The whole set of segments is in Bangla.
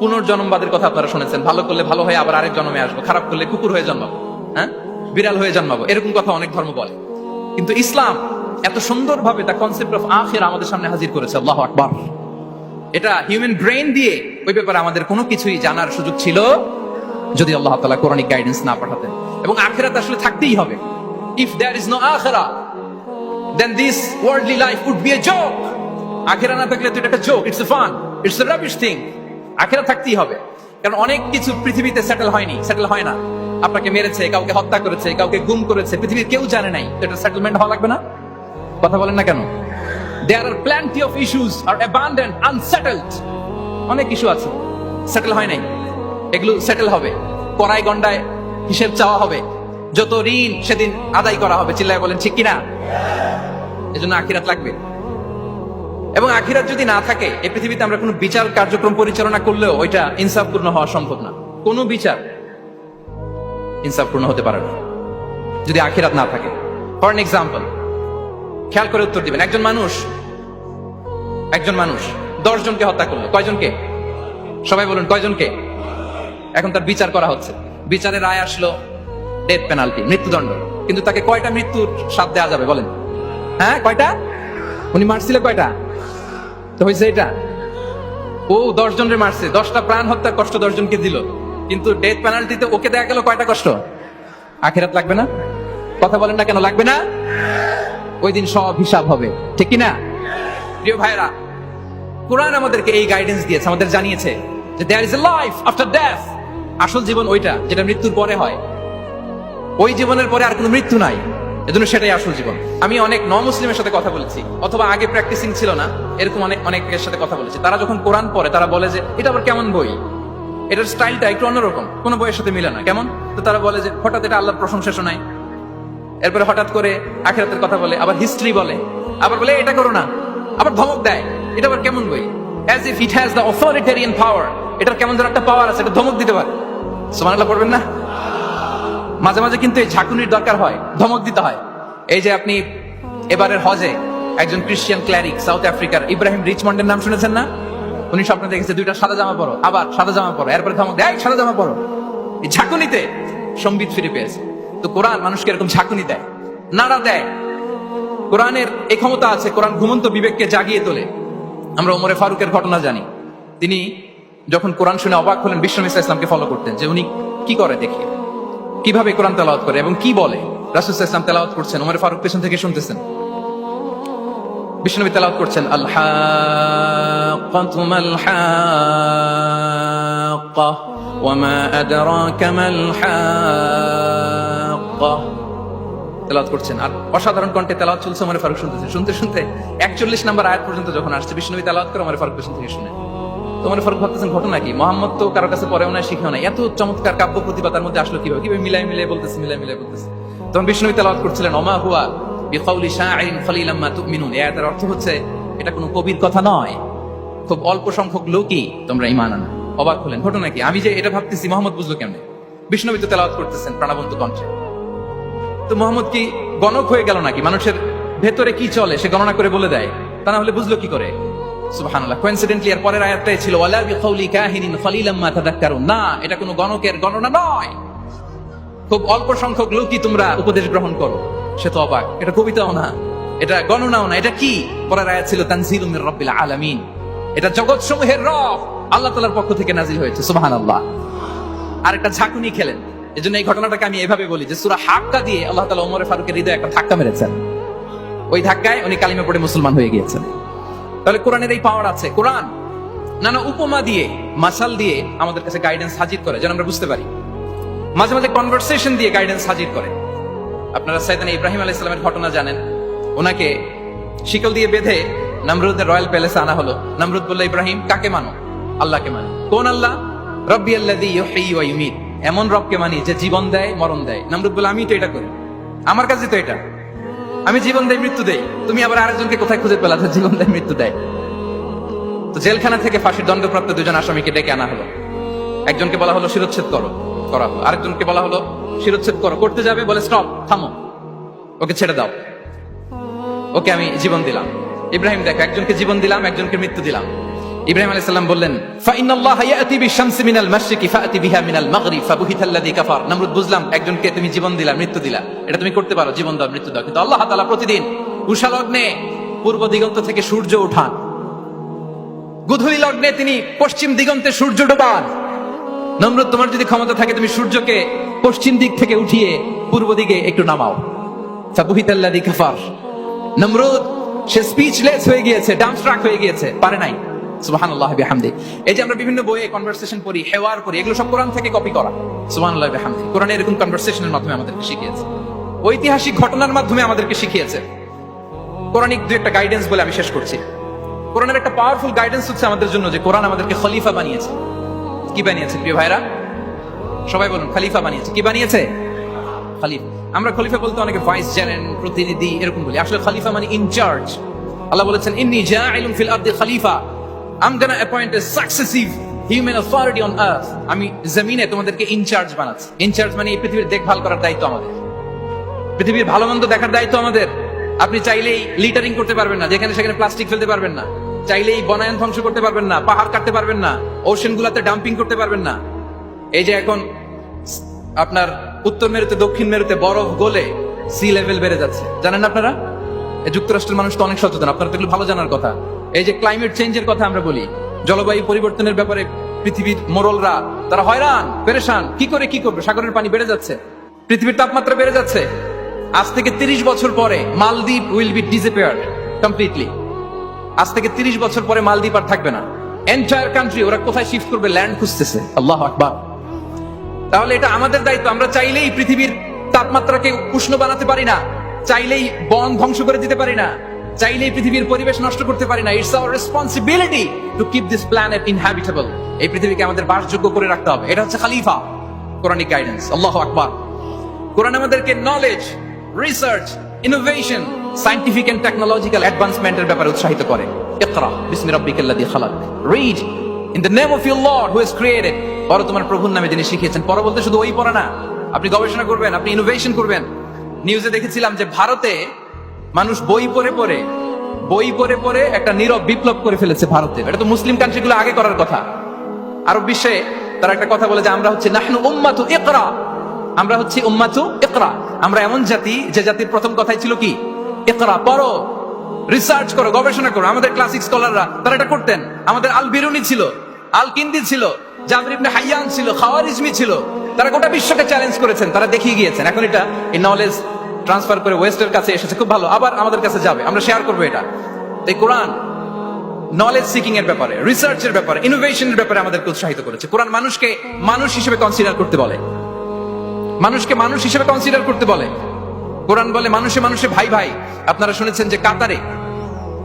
পুনর্জন্মবাদের কথা আপনারা শুনেছেন। ভালো করলে ভালো হয়ে, আবার আরেক জন্মে আসব। খারাপ করলে কুকুর হয়ে জন্মাবো। হ্যাঁ? বিড়াল হয়ে জন্মাবো। এরকম কথা অনেক ধর্ম বলে। কিন্তু ইসলাম এত সুন্দরভাবে দ্য কনসেপ্ট অফ আখের আমাদের সামনে হাজির করেছে, আল্লাহ আকবার। এটা হিউম্যান ব্রেন দিয়ে ওই ব্যাপারে আমাদের কোনো কিছুই জানার সুযোগ ছিল যদি আল্লাহ তালা কোরআনিক গাইডেন্স না পাঠাতেন। এবং আখেরাত আসলে থাকতেই হবে। ইফ দেয়ার ইজ নো আখেরা then this worldly life would be a joke আখেরা না থাকলে তো এটা একটা joke it's a fun it's rubbish thing আখেরা থাকতেই হবে। কারণ অনেক কিছু পৃথিবীতে সেটেল হয়নি। সেটেল হয় না। আপনাকে মেরেছে, কাউকে হত্যা করেছে, কাউকে গুম করেছে, পৃথিবীর কেউ জানে নাই। এটা সেটেলমেন্ট হওয়া লাগবে না? কথা বলেন না কেন? There are plenty of issues are abundant unsettled অনেক ইস্যু আছে। সেটেল হয় নাই। এগুলো সেটেল হবে। কড়াই গন্ডায় হিসেব চাওয়া হবে। যত ঋণ সেদিন আদায় করা হবে। চিল্লায় বলেন, ঠিক কিনা? এজন্য আখিরাত লাগবে। এবং আখিরাত যদি না থাকে, এই পৃথিবীতে আমরা কোনো বিচার কার্যক্রম পরিচালনা করলেও ওইটা ইনসাফপূর্ণ হওয়া সম্ভব না। কোনো বিচার ইনসাফপূর্ণ হতে পারে না, যদি আখিরাত না থাকে। ফর এক্সাম্পল খেয়াল করে উত্তর দিবেন। একজন মানুষ একজন মানুষ দশ জনকে হত্যা করল। কয়জনকে? সবাই বলুন, কয়জনকে? এখন তার বিচার করা হচ্ছে। বিচারের রায় আসলো ডেথ পেনাল্টি মৃত্যুদণ্ড। কিন্তু তাকে কয়টা মৃত্যুর সাথ দেওয়া যাবে বলেন? হ্যাঁ কয়টা? উনি মারছিল কয়টা? তো হয়েছে এটা। ও দশ জনের মারছে, দশটা প্রাণ হত্যার কষ্ট দশ জনকে দিল। কিন্তু ডেথ পেনাল্টিতে ওকে দেয়া গেল কয়টা কষ্ট? আখেরাত লাগবে না? কথা বলেন না কেন, লাগবে না? ওই দিন সব হিসাব হবে, ঠিক না? প্রিয় ভাইরা কোরআন আমাদেরকে এই গাইডেন্স দিয়েছে, আমাদের জানিয়েছে যে there is a life after death আসল জীবন ওইটা, যেটা মৃত্যুর পরে হয়। ওই জীবনের পরে আর কোনো মৃত্যু নাই। এজন্য সেটাই আসল জীবন। আমি অনেক ন মুসলিমের সাথে কথা বলেছি, অথবা আগে প্র্যাকটিসিং ছিল না, এরকম অনেক, অনেকের সাথে কথা বলেছি। তারা যখন কোরআন পড়ে, তারা বলে যে, এটা আবার কেমন বই? এটার স্টাইলটা একটু অন্যরকম, কোনো বইয়ের সাথে মিলে না। কেমন? তো তারা বলে যে, হঠাৎ এটা আল্লাহর প্রশংসা শোনায় এরপরে হঠাৎ করে আখেরাতের কথা বলে, আবার হিস্ট্রি বলে, আবার বলে এটা করো না। আবার ধমক দেয়, এটা আবার কেমন বই? As if it has the authoritarian power এটার কেমন যেন একটা পাওয়ার আছে, এটা ধমক দিতে পারে। সুবহানাল্লাহ, পড়বেন না? মাঝে মাঝে কিন্তু এই ঝাঁকুনির দরকার হয়, ধমক দিতে হয়। এই যে আপনি এবারের হজে একজন ক্রিশ্চিয়ান ক্ল্যারিক সাউথ আফ্রিকার ইব্রাহিম রিচমন্ডের নাম শুনেছেন না? উনি স্বপ্নে দেখেছে দুইটা সাদা জামা পরো, আবার সাদা জামা পরো, এরপরে ধমক দেয় সাদা জামা পরো। এই ঝাঁকুনিতে সম্বিত ফিরে পেয়েছে। তো কোরআন মানুষকে এরকম ঝাঁকুনি দেয়, নাড়া দেয়। কোরআনের এই ক্ষমতা আছে, কোরআন ঘুমন্ত বিবেককে জাগিয়ে তোলে। আমরা ওমরে ফারুকের ঘটনা জানি। তিনি যখন কোরআন শুনে অবাক হলেন, বিশ্বনবী ইসলামকে ফলো করতেন যে উনি কি করে দেখি? কিভাবে কোরআন তেলাওয়াত করে এবং কি বলে রাসুল ইসলাম তেলাওয়াত করছেন ওমর ফারুক পেছন থেকে শুনতেছেন বিষ্ণুবী তেলাওয়াত করছেন আল্লাহ وما أدراك ما الحاقة তেলাওয়াত করছেন আর অসাধারণ কণ্ঠে তেলাওয়াত চলছে ওমর ফারুক শুনতেছে শুনতে শুনতে একচল্লিশ নম্বর আয়াত পর্যন্ত যখন আসছে বিষ্ণুবী তেলাওয়াত করে ওমর ফারুক পেছন থেকে শুনে তোমার ফারুক ভাবতেছেন, ঘটনা কি? মোহাম্মদ তো কারও কাছে পরেও না শিখেও না এত চমৎকার কাব্য প্রতিভা তার মধ্যে আসলো কীভাবে? কীভাবে মিলাই মিলাই বলতেছে, মিলাই মিলাই বলতেছে। তখন বিষ্ণু তেলাওয়াত করছিলেন, ওমা হুয়া এই আয়াতের অর্থ হচ্ছে, এটা কোনো কবির কথা নয়। খুব অল্প সংখ্যক লোকই তোমরা ইমান আনো। অবাক হলেন, ঘটনা কি? আমি যে এটা ভাবতেছি, মোহাম্মদ বুঝলো কেমনে? বিষ্ণবী তো তেলাওয়াত করতেছেন, প্রাণবন্ত কণ্ঠে। তো মোহাম্মদ কি গণক হয়ে গেল নাকি? মানুষের ভেতরে কি চলে, সে গণনা করে বলে দেয়। তা না হলে বুঝলো কি করে? সুবহানাল্লাহ। এর পরের আয়াতটাই ছিল, ওয়ালা বিকাউলি কাহিনিন মা না, এটা কোনো গণকের গণনা নয়। খুব অল্প সংখ্যক লোকই তোমরা উপদেশ গ্রহণ করো। সে তো অবাক, এটা কবিতাও না, এটা গণনাও না, এটা কি? পরের আয়াত ছিল তানজিলুম মির রাব্বিল আলামিন। এটা জগৎ সমূহের রব, আল্লাহ পক্ষ থেকে নাজিল হয়েছে, সুবহানাল্লাহ। আর একটা ঝাঁকুনি খেলেন এই জন্য এই ঘটনাটাকে আমি এভাবে বলি যে, সুরা হাক্কা দিয়ে আল্লাহ তালা ওমর ফারুকের হৃদয়ে একটা ধাক্কা মেরেছেন। ওই ধাক্কায় উনি কালিমা পড়ে মুসলমান হয়ে গিয়েছেন। তাহলে কোরআনের এই পাওয়ার আছে। কোরআন, নানা উপমা দিয়ে, মাসাল দিয়ে আমাদের কাছে গাইডেন্স হাজির করে, যেন আমরা বুঝতে পারি। মাঝে মাঝে কনভারসেশন দিয়ে গাইডেন্স হাজির করে। আপনারা সাইদান ইব্রাহিম আলাইহিস সালামের ঘটনা জানেন। ওনাকে শিকল দিয়ে বেঁধে নমরুদের রয়্যাল প্যালেসে আনা হলো। নমরুদ বলল, ইব্রাহিম, কাকে মানো? আল্লাহকে মানো। কোন আল্লাহ? রব্বি আল্লাযী ইউহয়ী ওয়া এমন রবকে মানি যে জীবন দেয়, মরণ দেয়। নমরুদ বলে আমি তো এটা করি। আমার কাছে তো এটা। আমি জীবন দেয়, মৃত্যু দেই তুমি আবার আরেকজনকে কোথায় খুঁজে পেলা জীবন দেয়, মৃত্যু দেয়? তো জেলখানা থেকে ফাঁসির দণ্ডপ্রাপ্ত দুজন আসামিকে ডেকে আনা হলো। একজনকে বলা হলো, শিরোচ্ছেদ করো। করা হলো। আরেকজনকে বলা হলো, শিরোচ্ছেদ করো। করতে যাবে, বলে, স্টপ, থামো। ওকে ছেড়ে দাও। ওকে আমি জীবন দিলাম। ইব্রাহিম, দেখো, একজনকে জীবন দিলাম, একজনকে মৃত্যু দিলাম। ইব্রাহিম আলাইহিস সালাম বললেন মিনাল ফাআতি বিহা মিনাল মাগরিব কাফার। নমরুদ, বুঝলাম, একজনকে তুমি জীবন দিলা, মৃত্যু দিলা। এটা তুমি করতে পারো, জীবন দাও, মৃত্যু দাও। কিন্তু আল্লাহ তাআলা প্রতিদিন পূর্ব দিগন্ত থেকে সূর্য উঠান গুধুলি লগ্নে তিনি পশ্চিম দিগন্তে সূর্য ডোবান। নমরুদ, তোমার যদি ক্ষমতা থাকে, তুমি সূর্যকে পশ্চিম দিক থেকে উঠিয়ে পূর্ব দিকে একটু নামাও। কাফার। নমরুদ, সে স্পিচলেস হয়ে গিয়েছে ডামস্ট্রাক হয়ে গিয়েছে, পারে নাই। সুবহানাল্লাহ বিহামদি। এই যে আমরা বিভিন্ন বইয়ে কনভারসেশন পড়ি, হেওয়ার করি এগুলো সব কোরআন থেকে কপি করা। সুবহানাল্লাহ বিহামদি। কোরআন এরকম কনভারসেশনের মাধ্যমে আমাদেরকে শিখিয়েছে। ঐতিহাসিক ঘটনার মাধ্যমে আমাদেরকে শিখিয়েছে। কোরআনিক দু একটা গাইডেন্স বলে আমি শেষ করছি। কোরআনের একটা পাওয়ারফুল গাইডেন্স হচ্ছে আমাদের জন্য যে কোরআন আমাদেরকে খলিফা বানিয়েছে। কি বানিয়েছে, প্রিয় ভাইরা সবাই বলুন, খলিফা বানিয়েছে। কি বানিয়েছে? খলিফা। আমরা খলিফা বলতে অনেকে ভাইস জেনেন প্রতিনিধি, এরকম বলি। আসলে খলিফা মানে ইনচার্জ আল্লাহ বলেছেন, ইন্নি জাইলুন ফিল আরদি খলিফা। I'm gonna appoint a successive human authority on earth আমি জমিনে তোমাদেরকে ইনচার্জ বানাচ্ছি। ইনচার্জ মানে এই পৃথিবীর দেখভাল করার দায়িত্ব আমাদের। পৃথিবীর ভালো মন্দ দেখার দায়িত্ব আমাদের। আপনি চাইলেই লিটারিং করতে পারবেন না, যেখানে সেখানে প্লাস্টিক ফেলতে পারবেন না। চাইলেই বনায়ন ধ্বংস করতে পারবেন না, পাহাড় কাটতে পারবেন না ওশেন গুলাতে ডাম্পিং করতে পারবেন না। এই যে এখন আপনার উত্তর মেরুতে, দক্ষিণ মেরুতে বরফ গলে সি লেভেল বেড়ে যাচ্ছে। জানেন আপনারা? যুক্তরাষ্ট্রের মানুষ তো অনেক সচেতন, আপনারা তো ভালো জানার কথা। এই যে ক্লাইমেট চেঞ্জের কথা আমরা বলি, জলবায়ু পরিবর্তনের ব্যাপারে পৃথিবীর মোরলরা, তারা হয়রান, পেরেশান, কি করে কি করবে? সাগরের পানি বেড়ে যাচ্ছে, পৃথিবীর তাপমাত্রা বেড়ে যাচ্ছে। আজ থেকে তিরিশ বছর পরে Maldives will be disappeared completely আজ থেকে তিরিশ বছর পরে মালদ্বীপ আর থাকবে না। এন্টায়ার কান্ট্রি ওরা কোথায় শিফট করবে? ল্যান্ড খুঁজতেছে। আল্লাহ আকবার। তাহলে এটা আমাদের দায়িত্ব। আমরা চাইলেই পৃথিবীর তাপমাত্রাকে উষ্ণ বানাতে পারি না, চাইলেই বন ধ্বংস করে দিতে পারি না। চাইলেই পৃথিবীর পরিবেশ নষ্ট করতে পারি না। It's our responsibility to keep this planet inhabitable এই পৃথিবীকে আমাদের বাসযোগ্য করে রাখতে হবে। এটা হচ্ছে খালিফা কোরআনিক গাইডেন্স আল্লাহ আকবার। কোরআন আমাদেরকে knowledge research innovation scientific and technological অ্যাডভান্সমেন্টের ব্যাপারে উৎসাহিত করে। ইকরা, বিসমি রাব্বিকাল্লাযী খালাক। Read in the name of your lord who has created পড়ো তোমার প্রভুর নামে যিনি শিখিয়েছেন। পড়ো বলতে শুধু ওই পড়া না। আপনি গবেষণা করবেন, আপনি ইনোভেশন করবেন। নিউজে দেখেছিলাম যে ভারতে মানুষ বই পড়ে পড়ে, বই পড়ে পড়ে একটা নীরব বিপ্লব করে ফেলেছে ভারতে এটা তো মুসলিম কান্ট্রিগুলো আগে করার কথা। আরব বিশ্বে তারা একটা কথা বলে যে, আমরা হচ্ছে নাহনু উম্মাতু ইকরা। আমরা হচ্ছে উম্মাতু ইকরা। আমরা এমন জাতি, যে জাতির প্রথম কথাই ছিল কি? ইকরা, পড়ো রিসার্চ করো, গবেষণা করো। আমাদের ক্লাসিক স্কলাররা তারা এটা করতেন। আমাদের আল বিরুনি ছিল আল কিন্দি ছিল জাবির ইবনে হাইয়ান ছিল, খাওয়ারিজমি ছিল। তারা গোটা বিশ্বকে চ্যালেঞ্জ করেছেন, তারা দেখিয়ে গিয়েছেন। এখন এটা এই নলেজ ট্রান্সফার করে ওয়েস্টের কাছে এসেছে, খুব ভালো, আবার আমাদের কাছে যাবে, আমরা শেয়ার করব এটা। এই কোরআন নলেজ সিকিং এর ব্যাপারে রিসার্চের ব্যাপারে ইনোভেশনের ব্যাপারে আমাদেরকে উৎসাহিত করেছে। কোরআন মানুষকে মানুষ হিসেবে কনসিডার করতে বলে। মানুষকে মানুষ হিসেবে কনসিডার করতে বলে। কোরআন বলে মানুষে মানুষে ভাই ভাই। আপনারা শুনেছেন যে কাতারে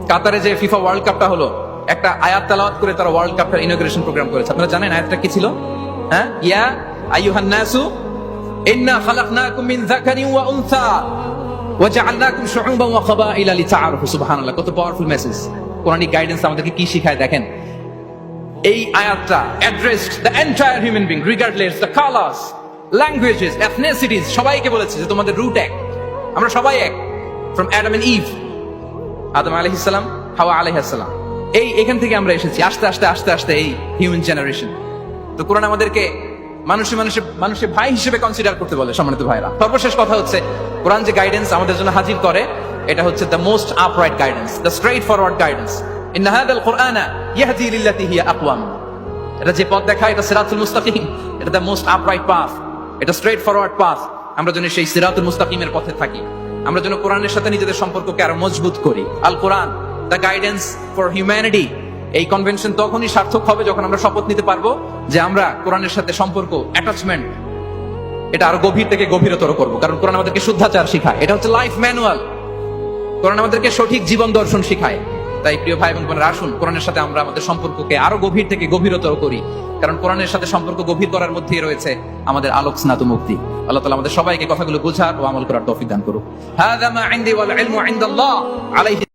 কাতারে যে ফিফা ওয়ার্ল্ড কাপটা হলো, একটা আয়াত তালাওয়াত করে তারা ওয়ার্ল্ড কাপটা ইনোগ্রেশন প্রোগ্রাম করেছে। আপনারা জানেন আয়াতটা কি ছিল? হ্যাঁ? ইয়া আইয়ুহান নাসু ইন্না খালাকনাকুম মিন যাকারিন ওয়া উনসা ওয়া জাআলনাকুম শুউবান ওয়া কাবাইলা লিতাআরফু সুবহানাল্লাহ কত পাওয়ারফুল মেসেজ কোরআনিক গাইডেন্স আমাদেরকে কি শিখায় দেখেন? এই আয়াতটা addressed the entire human being regardless the colours languages ethnicities সবাইকে বলেছে যে তোমাদের রুট এক। আমরা সবাই এক ফ্রম অ্যাডাম এন্ড ইভ আদম আলাইহিস সালাম, হাওয়া আলাইহিস সালাম। এই, এখান থেকে আমরা এসেছি। আস্তে আস্তে আস্তে আস্তে এই হিউম্যান জেনারেশন তো কোরআন আমাদেরকে মানুষে মানুষে মানুষের ভাই হিসেবে কনসিডার করতে বলে সম্মানিত ভাইরা সর্বশেষ কথা হচ্ছে, কোরআন যে গাইডেন্স আমাদের জন্য হাজির করে, এটা হচ্ছে the most upright guidance the straightforward guidance in হাদাল কোরআনা ইয়াহদি লিল্লাতি হিয়া আকওয়াম। এটা যে পথ দেখায়, এটা সিরাতুল মুস্তাকিম। এটা দ্য মোস্ট আপরাইট পাথ এটা স্ট্রেট ফরওয়ার্ড পাথ আমরা যেন সেই সিরাতুল মুস্তাকিমের পথে থাকি। আমরা যেন কোরআনের সাথে নিজেদের সম্পর্ককে আরও মজবুত করি। Al Quran the guidance for humanity এই কনভেনশন তখনই সার্থক হবে যখন আমরা শপথ নিতে পারব যে আমরা কোরআনের সাথে সম্পর্ক অ্যাটাচমেন্ট এটা আরও গভীর থেকে গভীরতর করব। কারণ কোরআন আমাদেরকে শুদ্ধাচার শিখায়। এটা হচ্ছে লাইফ ম্যানুয়াল কোরআন আমাদেরকে সঠিক জীবন দর্শন শিখায়। তাই প্রিয় ভাই এবং বোনেরা, আসুন, কোরআনের সাথে আমরা আমাদের সম্পর্ককে আরও গভীর থেকে গভীরতর করি। কারণ কোরআনের সাথে সম্পর্ক গভীর করার মধ্যেই রয়েছে আমাদের আলোক স্নাত মুক্তি। আল্লাহ তালা আমাদের সবাইকে কথাগুলো বোঝার ও আমল করার তৌফিক দান করুক।